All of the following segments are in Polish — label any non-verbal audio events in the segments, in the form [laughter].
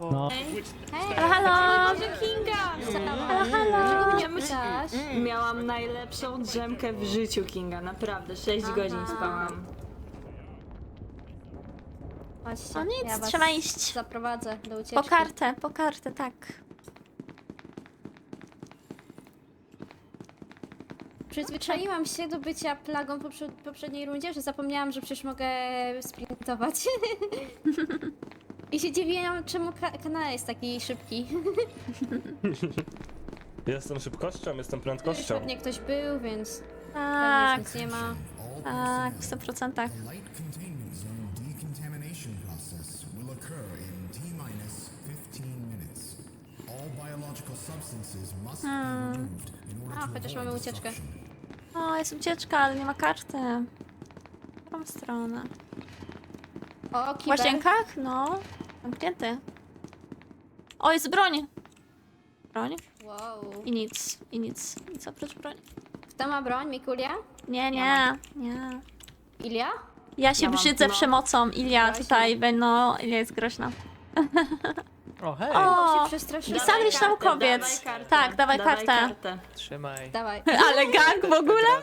No. Halo, Kinga! Halo, halo! Nie myślasz? Miałam najlepszą drzemkę w życiu, Kinga. Naprawdę, 6 godzin spałam. No ja nic, was trzeba iść. zaprowadzę do ucieczki. Po kartę, po kartę, tak. Przyzwyczaiłam się do bycia plagą po prze- poprzedniej rundzie, że zapomniałam, że przecież mogę sprintować. [laughs] I się dziwiłam, czemu ka- kanał jest taki szybki. [laughs] Jestem szybkością, jestem Już prędkością. pewnie ktoś był, więc pewnie Tak, już nic nie ma. tak, w 100%. Light containment zone decontamination process will occur in T minus 15 minutes. All biological substances must be removed in order A, to chociaż avoid mamy ucieczkę. destruction. O, jest ucieczka, ale nie ma karty. W którą stronę? O, W kiber. łazienkach? No, zamknięty. O, jest broń! Broń? Wow. I nic, i nic, nic oprócz broni. Kto ma broń? Mikulia? Nie, nie, nie. Ilia? Ja się Ja mam, brzydzę no. przemocą, Ilia tutaj, be- no, Ilia jest groźna. O, hej! O, się przestraszyłam. I sandwich Dawaj naukowiec. Dawaj kartę. Tak, dawaj kartę. kartę. Trzymaj. Dawaj. [laughs] ale gang w ogóle? [laughs]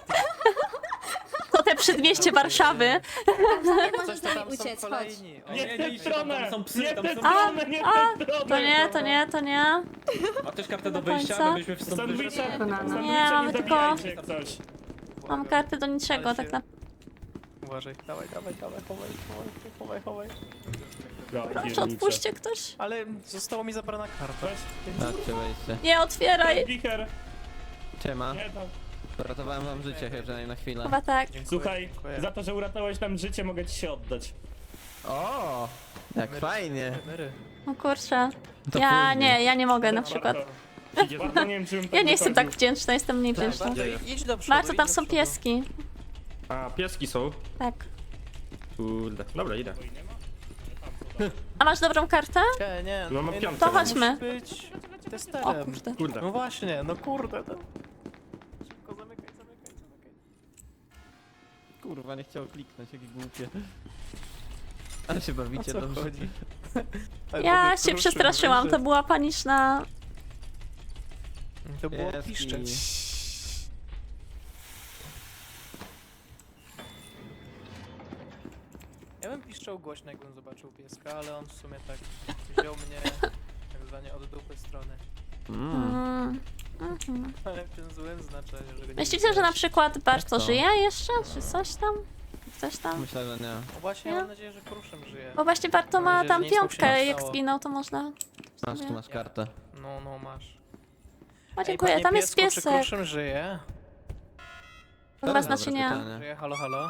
To te przedmieście Warszawy. Możesz tam uciec? Chodź. Nie w tę stronę! tam są psy, Nie w tam tę są- stronę, nie w A, tę stronę! To nie, to nie, to nie. Ma ktoś kartę do końca? wyjścia, aby byśmy wstąpili? Nie, mamy tylko- zabijajcie jak coś. Mam kartę do niczego, tak na... Uważaj, dawaj, dawaj, dawaj, chowaj, chowaj, chowaj, chowaj. Ja Proszę, pierniczę. odpuśćcie ktoś. Ale została mi zabrana karta. Weź, Chodźcie, wejście. Nie, otwieraj. Wicher, Ciema. nie dam. Ratowałem wam życie, przynajmniej na chwilę. Chyba tak. Słuchaj, dziękuję. za to, że uratowałeś nam życie, mogę ci się oddać. O, jak fajnie. Myry. O kurczę. To Ja później. nie, ja nie mogę na przykład. Warto. Warto, nie wiem, czy bym Ja nie jestem tak wychodził. wdzięczna, jestem mniej wdzięczna. Bardzo, idź do przodu, Bardzo idź tam do są przodu. pieski. A, pieski są? Tak. Kurde. Dobra, idę. A masz dobrą kartę? Nie, nie. No, mam piątkę. To chodźmy. musisz być O testerem. kurde. Kurde. No właśnie, no kurde. No. Kurwa, nie chciał kliknąć, jakie głupie. Ale się bawicie co dobrze. chodzi? [laughs] Ja się przestraszyłam, to była paniczna... To było piszczeć. Ja bym piszczał głośno, jakbym zobaczył pieska, ale on w sumie tak [laughs] wziął mnie tak zwanie od dupy strony. Mm. Mm. Mhm. Ale w tym złym znaczeniu, że go nie Myślicie, że na widać. przykład Barto to? żyje jeszcze? Czy coś tam? Coś tam? Myślę, że nie. No właśnie, Nie? mam nadzieję, że kruszem żyje. Bo właśnie Barto Mam ma nadzieję, tam że nic mu się piątkę, nie jak stało. zginął, to można... Masz, tu masz kartę. No, no, masz. O, dziękuję, tam jest piesku, Czy piesek. kruszym żyje? Chyba jest znaczy dobre nie. pytanie. Żyje, halo, halo?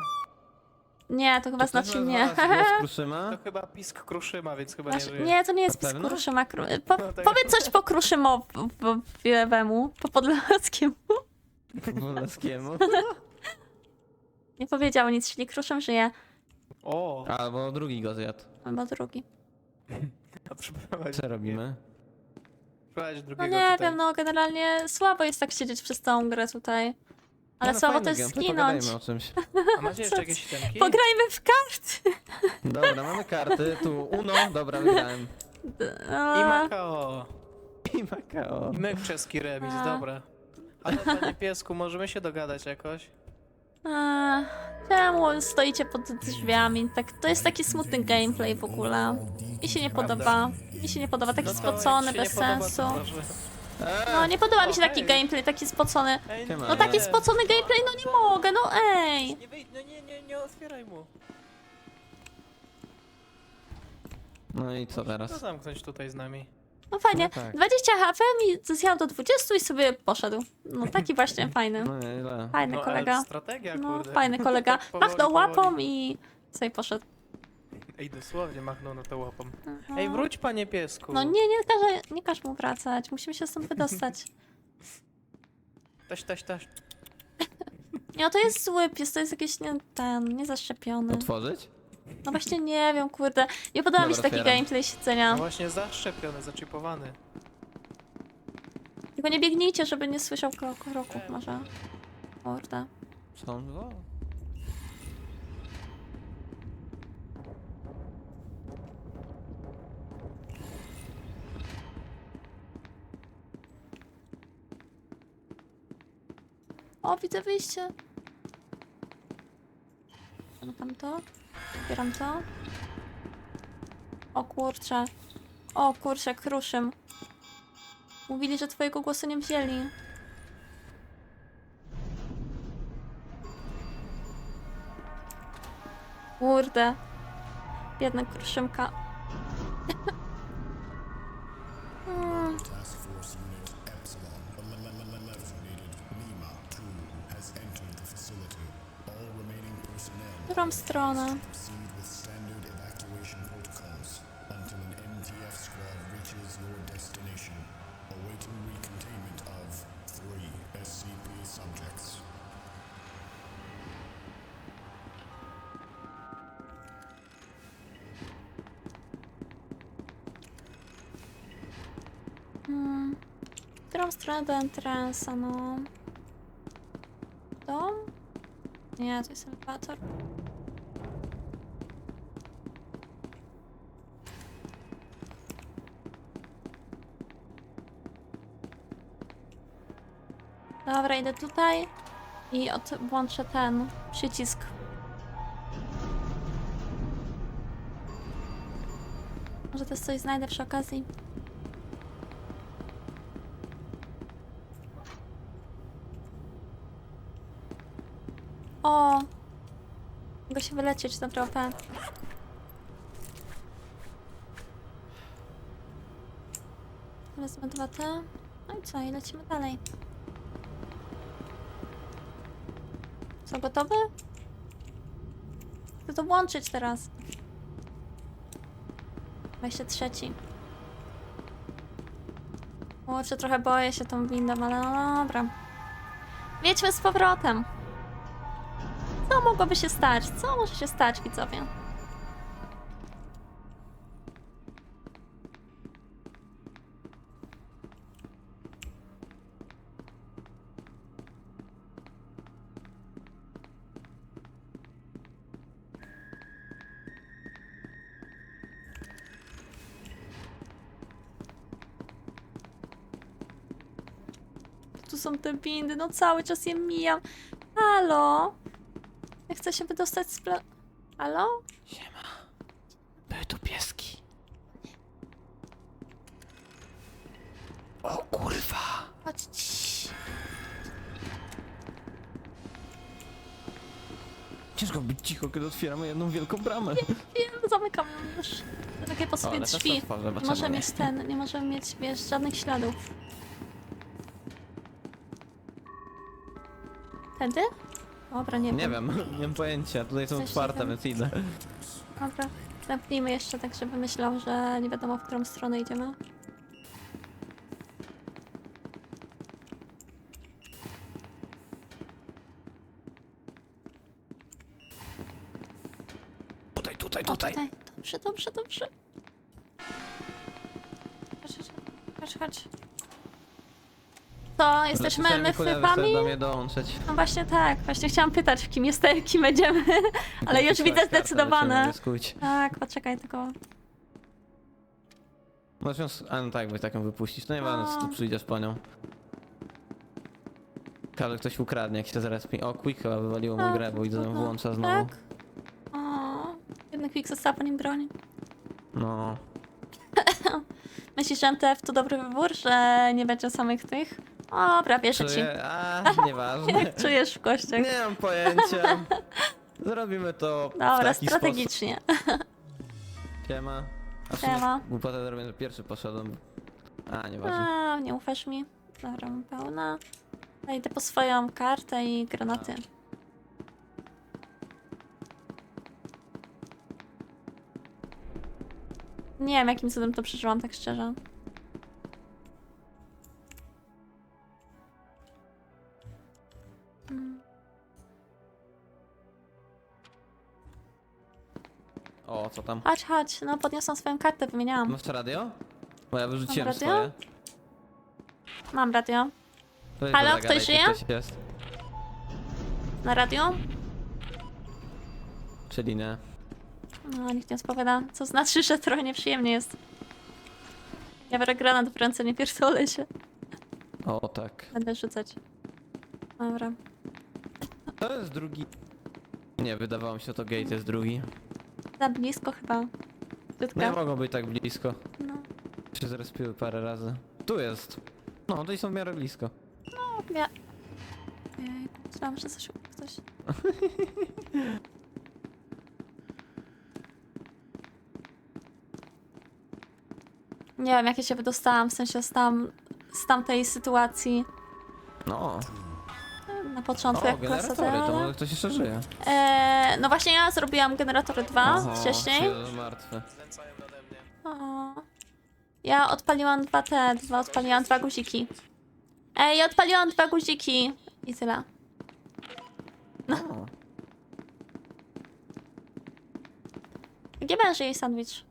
Nie, to chyba znaczy nie. [laughs] Kruszyma? To chyba pisk kruszyma, więc chyba nie Znaczy, żyje. nie, to nie jest Na pies pewno? kruszyma. Kru... Po, No tak. powiedz coś po kruszymowiewemu, po podlaskiemu. Woleskiemu. [laughs] Nie powiedział nic, czyli kruszym żyje. O, Albo drugi go zjadł. Albo drugi. [laughs] a przyprowadź, Co robimy? przyprowadź No drugiego nie tutaj. wiem, no generalnie słabo jest tak siedzieć przez całą grę tutaj. Ale no, słabo fajny też gameplay, zginąć. Pogadajmy o czymś. A macie jeszcze jakieś itemki? Pograjmy w karty! Dobra, mamy karty. Tu Uno, dobra, wygrałem. I Makao. I Makao. I myk czeski remis, A. dobra. Ale panie piesku, możemy się dogadać jakoś? a, czemu stoicie pod drzwiami? Tak, to jest taki smutny gameplay w ogóle. Mi się nie podoba. Mi się nie podoba, taki No to spocony, się bez nie podoba, sensu. to. No nie podoba mi się taki gameplay, taki spocony. No taki spocony gameplay, no nie mogę, no ej! Nie wyjdź, no nie, nie, nie otwieraj mu. No i co teraz? zamknąć tutaj z nami. No fajnie, No tak. 20 HP mi zjadł do 20 i sobie poszedł. No taki właśnie [laughs] fajny. No nieźle. Fajny No, kolega. strategia, No kurde. fajny kolega. [laughs] Powoli, Machnął łapą i sobie poszedł. Ej, dosłownie machnął na to łapą. Aha. Ej, wróć panie piesku. No nie, nie każe, nie każ mu wracać. Musimy się stąd wydostać. Taś, taś, taś. Nie, to jest zły pies, to jest jakiś nie, ten, niezaszczepiony. Otworzyć? No właśnie nie wiem, kurde. Nie podoba mi się Dobra, taki otwieram. gameplay No siedzenia. właśnie zaszczepiony, zaczipowany. Tylko nie biegnijcie, żeby nie słyszał kro- kroków może. Kurde. Są dwa. O, widzę wyjście. Zamykam to. Otwieram to. O kurczę. O kurczę, kruszym. Mówili, że twojego głosu nie wzięli. Kurde. Biedna kruszymka. [laughs] SCP subjects. Hmm. W którą stronę do entrance'a, no? Nie, to jest elewator. Dobra, idę tutaj i od, włączę ten przycisk. Może też coś znajdę przy okazji. O! Mogę się wylecieć na tropę. Wezmę dwa te. No i co? I lecimy dalej. Co, gotowy? Chcę to włączyć teraz. 23. Kurczę, trochę boję się tą windą, ale no dobra. Wiedźmy z powrotem. Co mogłoby się stać? Co może się stać, widzowie? Tu są te windy, no cały czas je mijam. Halo? Ja chcę się wydostać z pla... Halo? Były tu pieski. O kurwa. Chodź. Ciężko być cicho, kiedy otwieramy jedną wielką bramę. Wiem, zamykam ją już. To takie po sobie ale drzwi. Nie zobaczymy. możemy mieć ten, nie możemy mieć, wiesz, żadnych śladów. Tędy? Dobra, nie, Nie wiem. [laughs] nie mam pojęcia. Tutaj są Coś otwarte, tam. więc idę. Dobra. Zamknijmy jeszcze tak, żeby myślał, że nie wiadomo, w którą stronę idziemy. Tutaj, tutaj, O, tutaj. Dobrze, dobrze, dobrze. Chodź, chodź, chodź, chodź. To, jesteśmy my fypami? do mnie dołączyć. No właśnie tak, właśnie chciałam pytać, kim jest [laughs] kim będziemy, ale już widzę zdecydowane. Tak, poczekaj tylko. Możesz ją... A no tak, byś taką wypuścić. No nie ważne, co tu przyjdziesz po nią. Każdy ktoś ukradnie, jak się zrespi. O, Quick chyba wywaliło mu Tak, grę, bo widzę, trudno. włącza znowu. Tak? O, jednak Quick została po nim broni. No. [laughs] Myślisz, że MTF to dobry wybór, że nie będzie samych tych? O, wierzę ci. Czuję... A, nieważne. [laughs] Jak czujesz w kościach? Nie mam pojęcia. Zrobimy to w Dobra, taki sposób. strategicznie. [laughs] Siema. A w sumie Siema. Głupotę zrobię, że pierwszy poszedłem. A, nieważne. A, nie ufasz mi? Dobra, mam pełna. Ja idę po swoją kartę i granaty. Nie wiem, jakim cudem to przeżyłam, tak szczerze. O, co tam? Chodź, chodź, no podniosłam swoją kartę, wymieniałam. Masz radio? Bo ja wyrzuciłem radio? swoje. Mam radio. Weź Halo, to zagadaj, ktoś czy żyje? Ktoś jest. Na radio? Czyli nie. No, nikt nie odpowiada, co znaczy, że trochę nieprzyjemnie jest. Ja biorę granat w ręce, nie pierdolę się. O, tak. Będę rzucać. Dobra. To jest drugi. Nie, wydawało mi się, to gate jest drugi. Za blisko chyba. Nie Krótka. mogą być tak blisko. No. Się zrespiły parę razy. Tu jest. No, to i są w miarę blisko. Ja... Ojej, myślałam, że coś ktoś. Nie wiem, jak ja się wydostałam, w sensie z, tam, z tamtej sytuacji No. Początku, O, jak klasa generatory, to może ktoś jeszcze żyje. Eee, no właśnie ja zrobiłam generatory 2 Oho, wcześniej. mnie. O. Ja odpaliłam dwa te, dwa, odpaliłam dwa guziki. Ej, ja odpaliłam dwa guziki. I tyle. O. Gdzie będzie jej sandwich?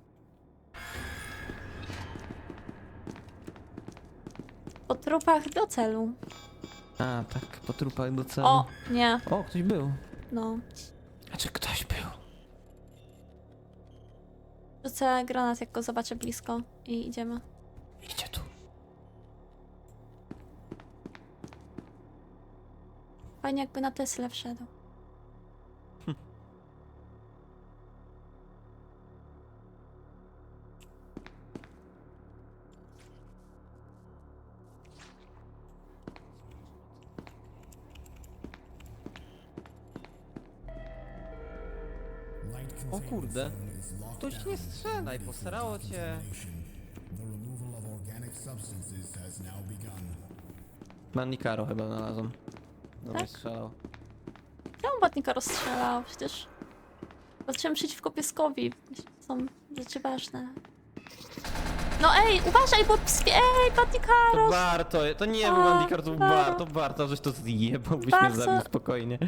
Po trupach do celu. A, tak, po trupach do celu. O, nie, O, ktoś był. no. A czy ktoś był? Rzucę granat, jak go zobaczę blisko. I idziemy. Idzie tu. Fajnie jakby na Teslę wszedł. Kurde. Ktoś nie strzelaj, posrało cię. Manikaro chyba znalazłem. No Tak? strzelał. Czemu Batnika rozstrzelał? Przecież... Patrzyłem przeciwko pieskowi. Są rzeczy ważne. No ej, uważaj, bo pswie... Ej, To Batnikaro! warto, to nie był A, Mandikar, to Baro. warto, warto, żeś to zjebał, byś mnie Bardzo. zabił spokojnie.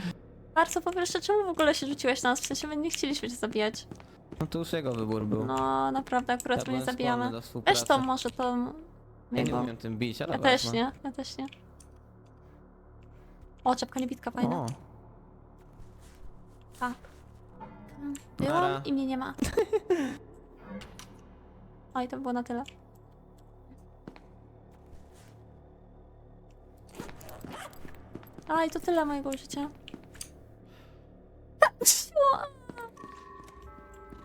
Bardzo po pierwsze, czemu w ogóle się rzuciłeś na nas? W sensie my nie chcieliśmy cię zabijać. No to już jego wybór był. No, naprawdę, akurat my nie byłem zabijamy. skłonny do współpracy. Weź to może to... Ja nie umiem tym bić, ale Ja też wezmę. nie, ja też nie. O, czapka niebitka fajna. O, A. Byłam Nara. i mnie nie ma. [laughs] Oj, to było na tyle. A, i to tyle mojego życia.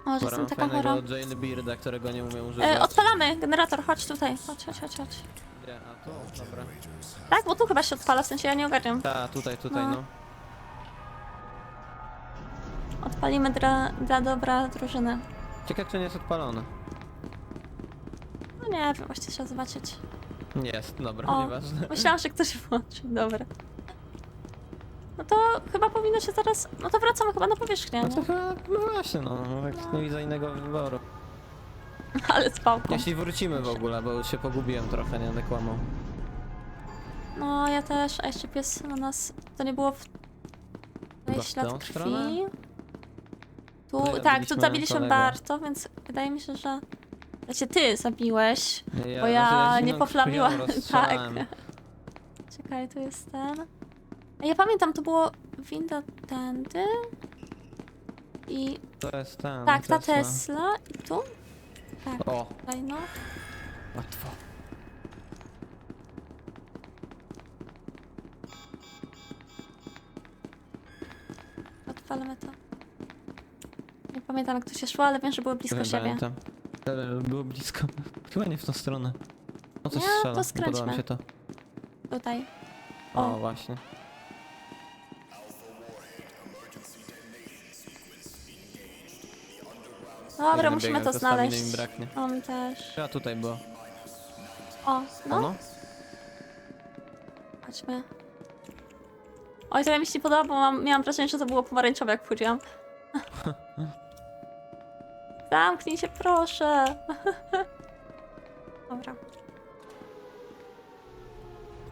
O, że jestem taka chora. fajnego Jailbearda, którego nie umiem używać. E, odpalamy generator, chodź tutaj. Chodź, chodź, chodź, chodź. Gdzie? A tu, dobra. Tak, bo tu chyba się odpala, w sensie ja nie ogarniam. Ta, tutaj, tutaj, No. no. Odpalimy dla, dla dobra drużyny. Ciekawe, czy nie jest odpalone. No nie wiem, właśnie trzeba zobaczyć. Jest, dobra, O, nieważne. myślałam, że ktoś włączy. Dobra. No to chyba powinno się zaraz... No to wracamy chyba na powierzchnię, No nie? to chyba, no właśnie, no, no tak nie widzę innego wyboru. [laughs] Ale z pałką. Jeśli wrócimy w ogóle, bo się pogubiłem trochę, nie będę kłamał. No ja też, a jeszcze pies na nas... To nie było w... Chyba w ślad tę krwi. stronę? Tu, No, tak, tu zabiliśmy zabiliśmy kolegę. Barto, więc wydaje mi się, że... Znaczy ty zabiłeś, Ja, bo ja znaczy, nie poflamiłam. [laughs] Tak. Czekaj, tu jest ten. Ja pamiętam, to było winda tędy. I To jest ten. tak, ta Tesla. I tu? Tak, O, tutaj no. łatwo. Odpalmy to. Nie pamiętam jak to się szło, ale wiem, że było blisko siebie. pamiętam. Ale było blisko. Chyba nie w tą stronę. No coś Nie, strzela, to nie podoba mi skręćmy. się to. Tutaj. O, O. właśnie. Dobra, musimy to staminy znaleźć. mi braknie. O, mi też. A tutaj było. O, no, no. chodźmy. Oj, to mi się nie podoba, bo mam, miałam wrażenie, że to było pomarańczowe, jak wchodziłam. [laughs] Zamknij się, proszę. [laughs] Dobra.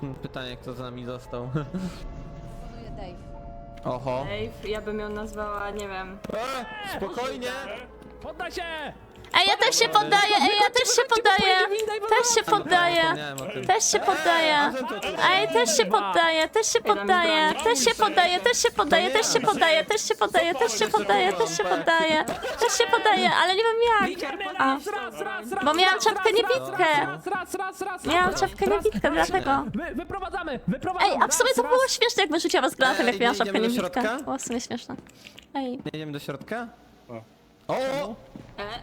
Hmm, Pytanie, kto za nami został. Proponuję Dave. Oho. Dave, ja bym ją nazwała, nie wiem. E, spokojnie! Poddaj się! Ej, ja też się poddaję, ej, ja też się poddaję. Też się poddaję. Też się poddaję. Ej, też się poddaję, też się poddaję. Też się poddaję, też się poddaję, też się poddaję, też się poddaję, też się poddaję, też się poddaję. Też się poddaję, ale nie wiem jak. Bo miałam czapkę niewidkę. Miałam czapkę niewidkę, dlatego. Wyprowadzamy. Ej, a w sumie to było śmieszne, jak wyrzuciła was granatem, jak miałam czapkę niewidkę. Było w sumie śmieszne. Ej. Jedziemy do środka? O! E,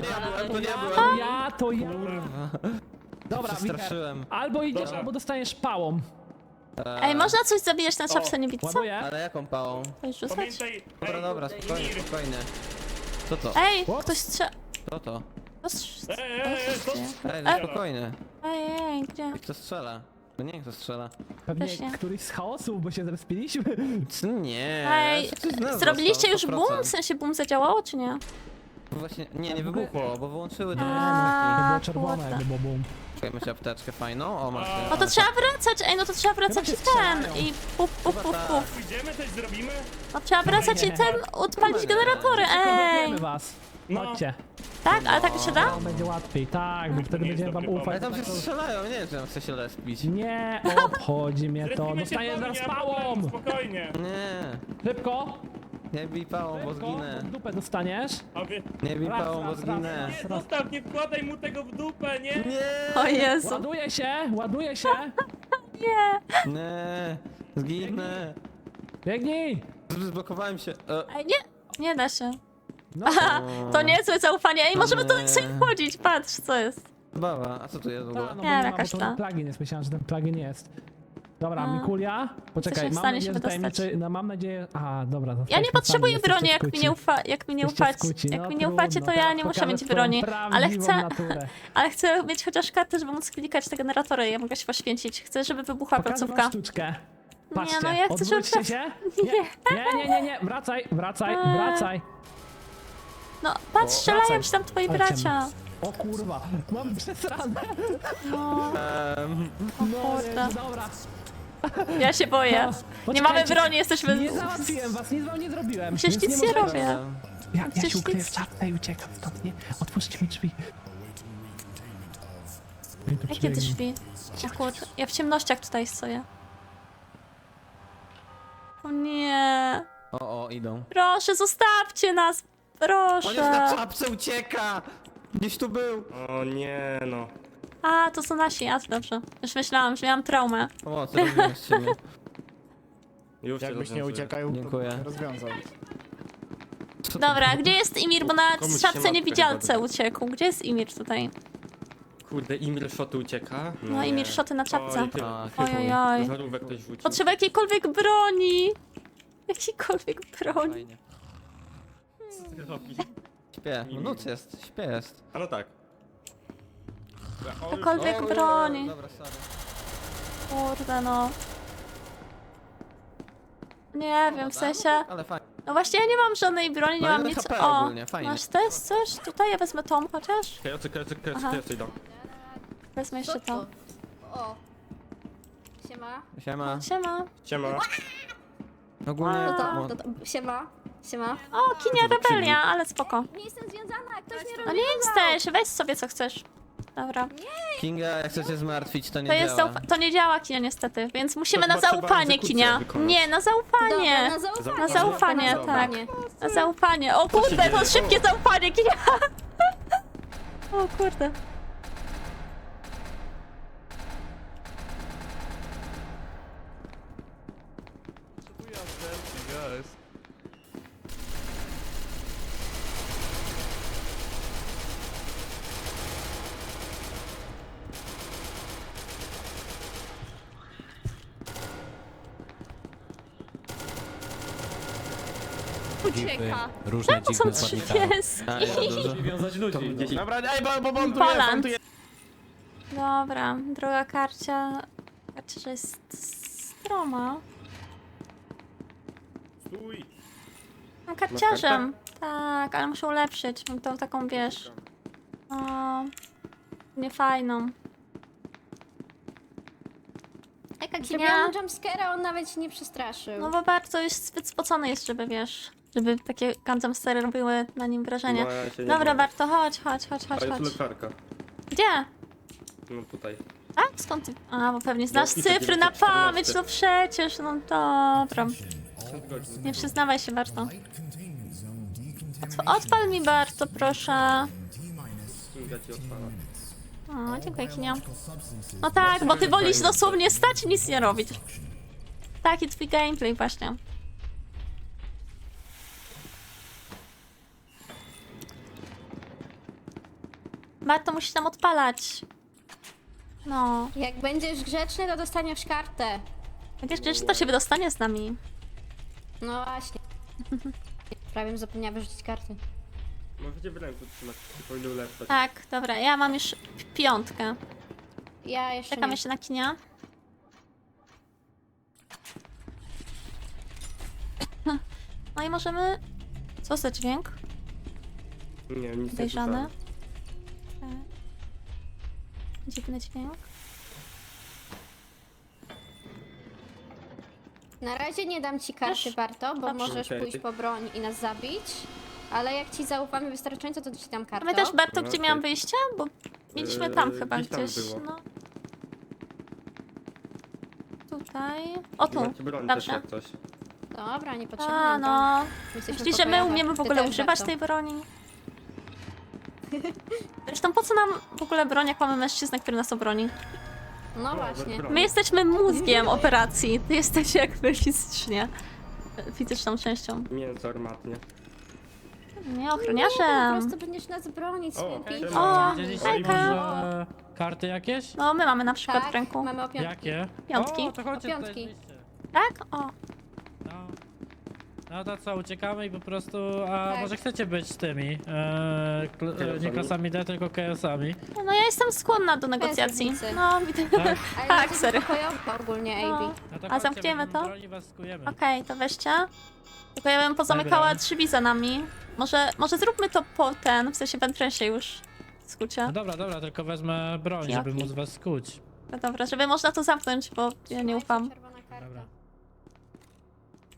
To nie To byłem. ja, to ja. Dobra, Wiktor. Przestraszyłem. Albo idziesz, Dobra. albo dostaniesz pałą. ej, można coś zabijać na czapce niewidce? Ładuję. Ale jaką pałą? Już rzucać? Pamiętaj, Dobra, dobra, spokojnie, spokojnie. Co to? Ej, ktoś strze... Co to? kto strz- Ej, ej, ej, Ej, no spokojnie. Ej, ej, gdzie? Kto strzela? To nie kto strzela. Pewnie nie. któryś z chaosów, bo się zrespiliśmy. Co? Nie. Ej, coś z nas zrobiliście już zostało, boom? W 100%. sensie boom zadziałało, czy nie? Właśnie, nie, nie wybuchło, bo wyłączyły To A, było czerwone, jakby było bum. Czekajmy się apteczkę fajną. O, masz. No to trzeba wracać, ej, no to trzeba wracać się ten, strzelają. i puf, puf, puf, puf. Pójdziemy, coś zrobimy? No trzeba wracać i ten, odpalić generatory, ej! Was. No. Chodźcie. Tak? Ale tak się da? Tam będzie łatwiej, tak, bo wtedy nie jest będziemy wam dobry ufać. Ale tam się strzelają, nie wiem, czy tam chce się lespić. Nie [laughs] obchodzi mnie to. Zrespimy się Dostaję w domu, zaraz pałą. Spokojnie. Nie. Szybko. Nie bij pałą, bo Szybko. zginę. W dupę dostaniesz. A. Nie bij Raz, pałą, bo raz, raz. zginę. Nie, zostaw, nie wkładaj mu tego w dupę, nie? Nie! O Jezu, Ładuje się, ładuje się. [laughs] nie! Nie! Zginę! Biegnij. Zblokowałem się. E, Ej, nie! Nie da się. No, Aha, [laughs] to niezłe zaufanie. Ej, możemy tu Nie. sobie wchodzić, patrz, co jest. Bawa, a co tu jest w ogóle? Ta, no Nie, bo nie ma, jakaś ta. plugin jest. Myślałem, że ten plugin jest. Dobra, A. Mikulia. Poczekaj, w mam stanie nadzieję, się że wydostać. tajemniczy... No mam nadzieję... A, dobra. Ja nie potrzebuję broni, jak mi skuci. nie, ufa, jak mi nie Jesteście ufacie. skuci, Jak no mi nie ufacie, trudno, to ja teraz nie muszę pokażę mieć broni. Ale prawdziwą chcę, naturę. ale chcę mieć chociaż kartę, żeby móc klikać te generatory. Ja mogę się poświęcić. Chcę, żeby wybuchła Pokażę wam placówka. sztuczkę. Patrzcie, no ja chcę, odwróćcie się. Nie, nie, nie, nie, nie, wracaj, wracaj, Eee. wracaj. No, patrz, strzelają wracaj. się tam twoi Ale bracia. ciemno. O kurwa, mam przesrane. No, No, kurde. nie, dobra. [laughs] ja się boję. Nie Poczekajcie. mamy broni, jesteśmy... Nie załatwiłem was, nic wam nie zrobiłem. Przecież nic nie możecie- robię. Ja, ja Przecież się ukryję nic- w czapce i uciekam stąd, nie? Otwórzcie mi drzwi. Ej, tu Jakie przebiegnie. drzwi? O kurde, ja w ciemnościach tutaj stoję. O nie. o, o, idą. Proszę, zostawcie nas. On jest na Proszę. czapce, ucieka! Gdzieś tu był! O nie, no. A, to są nasi, a to dobrze. Już myślałam, że miałam traumę. Pomocy, mnie. [laughs] Już cię Jakbyś nie rozwiązuję. uciekał, Dziękuję. rozwiązał. Dobra, gdzie jest Imir? Bo na Komuś się szafce matka niewidzialce chyba uciekł. Gdzie jest Imir tutaj? Kurde, Imir szoty ucieka? No, Imir szoty na czapce. Oj, tyle. A, Ojojoj. Żarówek ktoś wrzucił. Potrzeba jakiejkolwiek broni. Jakiejkolwiek broni. Fajnie. Co ty robisz? Śpię. No noc jest, śpię jest. A no tak. Jakakolwiek O, broni. Dobra, sorry. Kurde no. Nie wiem, w sensie... Ale fajnie. No właśnie ja nie mam żadnej broni, nie No, mam jeden nic... HP O, ogólnie, fajnie. masz też coś? Tutaj ja wezmę tą chociaż. Aha. krecy idą. Wezmę jeszcze to? O. Siema. Siema. Siema. Siema. Ogólnie... Mo- to, to, to, siema. Siema. O, kinia rebelia, ale spoko. Nie jestem związana, ktoś mnie No nie jesteś, weź sobie co chcesz. Dobra. Kinga, jak chcecie zmartwić, to nie To jest działa. zaufa- to nie działa kinia niestety, więc musimy To na chyba trzeba zaufanie egzekucję kinia. wykonać. Nie, na Dobra, zaufanie. na zaufanie. Na zaufanie, Na tak. zaufanie. Na zaufanie. O kurde, to szybkie zaufanie kinia. [laughs] O kurde. Ucieka. Różne To są trzy pieski. A, ja dużo. Wiązać ludzi. Dobra, ej, bo, bo montuję. Dobra, droga karcia. Karcia jest stroma. Stój. No, karciarzem. Tak, ale muszę ulepszyć. Mam tą taką, wiesz... O, niefajną. Jaka kinia? Zrobiłam jumpscare'a, on nawet się nie przestraszył. No bo bardzo jest zbyt spocony jest, żeby wiesz... Żeby takie jumpscary robiły na nim wrażenie. No, ja się nie Dobra, boję. Barto, chodź, chodź, chodź, chodź, A jest chodź. lekarka. Gdzie? No tutaj. Tak? Skąd ty? A, bo pewnie znasz i wtedy cyfry na 914. pamięć, no przecież, no dobra. 1000 godzin. Nie przyznawaj się, Barto. Odpal mi bardzo, proszę. Ci. O, dziękuję, Kinia. No tak, bo ty wolisz dosłownie stać i nic nie robić. Taki twój gameplay właśnie. Barto musisz tam odpalać. No. Jak będziesz grzeczny, to dostaniesz kartę. Będziesz przecież to się wydostanie z nami. No właśnie. [laughs] Prawie bym zapomniała wyrzucić karty. Możecie w ręku trzymać, się powinny ulepszać. Tak, dobra, ja mam już piątkę. Ja jeszcze Czekam nie. jeszcze na kinia. [laughs] No i możemy... Co za dźwięk? Nie, nic nie Podejrzane. słyszałem. E, Dziwny dźwięk. Na razie nie dam ci karty, Też? Barto, bo Dobrze. możesz Okej. pójść po broń i nas zabić. Ale jak ci zaufamy wystarczająco, to ci dam kartę. Pamiętasz, Berto, No, gdzie okej. miałam wyjście? Bo mieliśmy tam Eee, chyba gdzieś tam gdzieś. było. No. Tutaj. O tu. Macie broń też Dobrze. jak coś. Dobra, nie potrzebna. A no. Jesteśmy Myślisz, że my pokojowe. umiemy w Ty ogóle też, używać Barto. tej broni? Zresztą po co nam w ogóle broń, jak mamy mężczyznę, który nas obroni? No właśnie. My jesteśmy mózgiem operacji, ty jesteś jakby fizycznie. Fizyczną częścią. Mięso armatnie. Nie, Po ochroniarzem. prostu będziesz nas bronić, O, Widzieliście hejka. może karty jakieś? No, my mamy na przykład Tak, w ręku. mamy o piątki. Jakie? Piątki. O, to chodźcie Piątki. wyjście. Tak? O. No. no to co, uciekamy i po prostu, a Tak. może chcecie być tymi, e, kl- e, nie klasami D, tylko chaosami. No ja jestem skłonna do negocjacji. różnicy. No, widzę. Tak? [laughs] Ale Tak, jesteśmy serio. ogólnie, No. AB. No to A chodźcie, zamkniemy będziemy to? broni was skujemy. Okej, to weźcie. Tylko ja bym pozamykała Dobra. drzwi za nami. Może, może zróbmy to po ten, w sensie w entrensie już. W skrócie. No dobra, dobra, tylko wezmę broń, żeby móc was skuć. No dobra, żeby można to zamknąć, bo ja nie ufam. Czerwona karta. Dobra.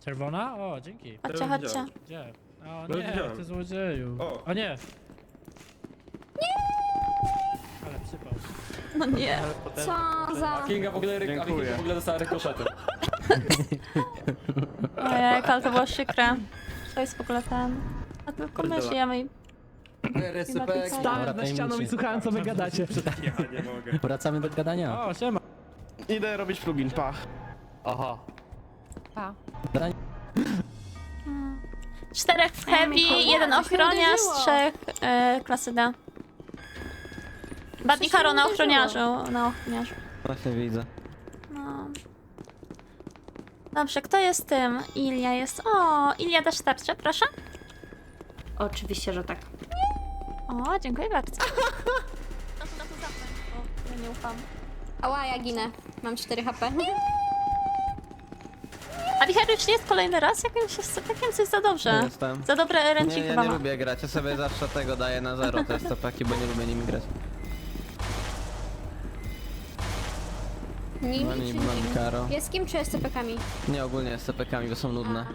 Czerwona? O, dzięki. Chodźcie, chodźcie. widziałem. Gdzie? O No nie, widziałem. ty złodzieju. O. O nie! Ale przypał. No nie. Co za... Kinga w ogóle, Kinga w ogóle dostała rykoszetem. [laughs] Ojej, ale to było przykre. To jest w ogóle ten... A tylko my Dobra. żyjemy i... Recypek. Stałem za ścianą i słuchałem co wy gadacie. Ja nie mogę. Wracamy do gadania. O, siema. Idę robić plugin, pach. Aha. Pa. Czterech w heavy, jeden ochroniarz, trzech e, klasy D. Badnikaro na ochroniarzu, na ochroniarzu. Właśnie widzę. No. Dobrze, kto jest tym? Ilia jest. O, Ilia dasz tarczę, proszę. Oczywiście, że tak. O, dziękuję bardzo. [laughs] No to, no to zamknąć, bo ja nie ufam. Ała, ja ginę. Mam 4 HP. A Wicher już nie jest kolejny raz? Jakimś jest takim coś za dobrze. Nie jestem. Za dobre Nie, ręki ja chyba nie ma. lubię grać, ja sobie zawsze tego daję na zero te stopaki, bo nie lubię nimi grać. Nimi Mam czy nimi, nimi? mam karo. Pieskiem czy SCP-kami? Nie, ogólnie z stopakami, bo są nudne.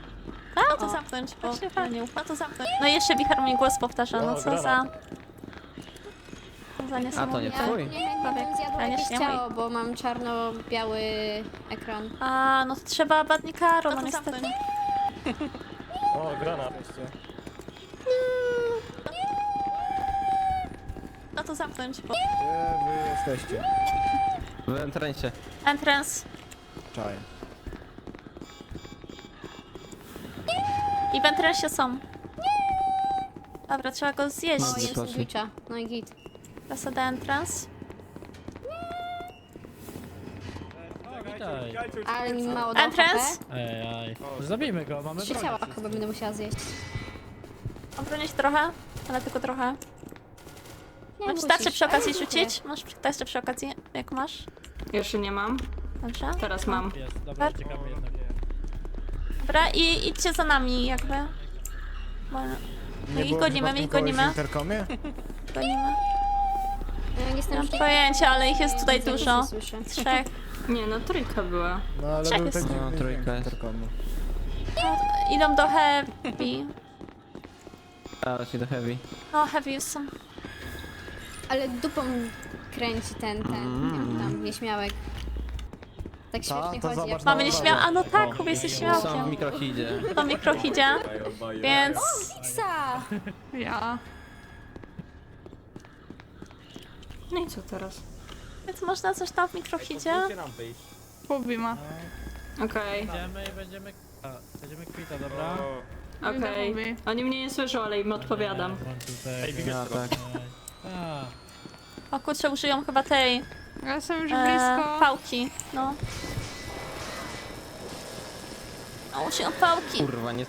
A, no to zamknąć, bo ja nie. No to zamknąć. No i jeszcze Wicher mi głos powtarza, no co za... Co za A to nie twój. nie chętnie zjadła Ja nie jakieś śmiałam. ciało, bo mam czarno-biały ekran. A, no to trzeba Badnikaro, no niestety. O, granat. No to zamknąć, bo... Gdzie wy jesteście? W entrencie. Entrance. Czaj. I w entrensie są. Dobra, trzeba go zjeść. O, Gdzie jest. No i git. Klasa D entrance. O, witaj. Ale mi mało dał Entrance? HP. Ej. Zabijmy go, mamy Trzy broń. ciała chyba będę musiała zjeść. Obronić trochę, ale tylko trochę. Nie Masz musisz. tarczę przy okazji Ale dziękuję. rzucić? Masz tarczę przy okazji? Jak masz? Jeszcze nie mam. Dobrze. Teraz mam. Jest, dobra, Tak? uciekamy jednak. Dobra, i idźcie za nami jakby. Bo... My ich gonimy, my ich gonimy. interkomie? Gonimy. Ja Nie jestem mam pojęcia, ale ich jest tutaj dużo. słyszę. Trzech. Nie, no trójka była. No ale Trzech był jest. taki No, trójka jest. interkomu. Idą do heavy. A, ci do heavy. No, heavy są. Ale dupą kręci ten, ten, jak tam, nieśmiałek. Tak Ta, to chodzi. zobacz Jak... Mamy nieśmiał... A no tak, Kuba jesteś Są w śmiałkiem. mikrohidzie. To mikrohidzie, więc... Pizza! Ja. No i co teraz? Więc można coś tam w mikrohidzie? Kubi ma. Okej, Będziemy, będziemy... A, będziemy kwita, dobra? okej. Oni mnie nie słyszą, ale im odpowiadam. Włączył Ja tak. A, O kurczę, użyją chyba tej... Ja jestem już E, blisko. pałki, no. No, użyją pałki. Kurwa, nie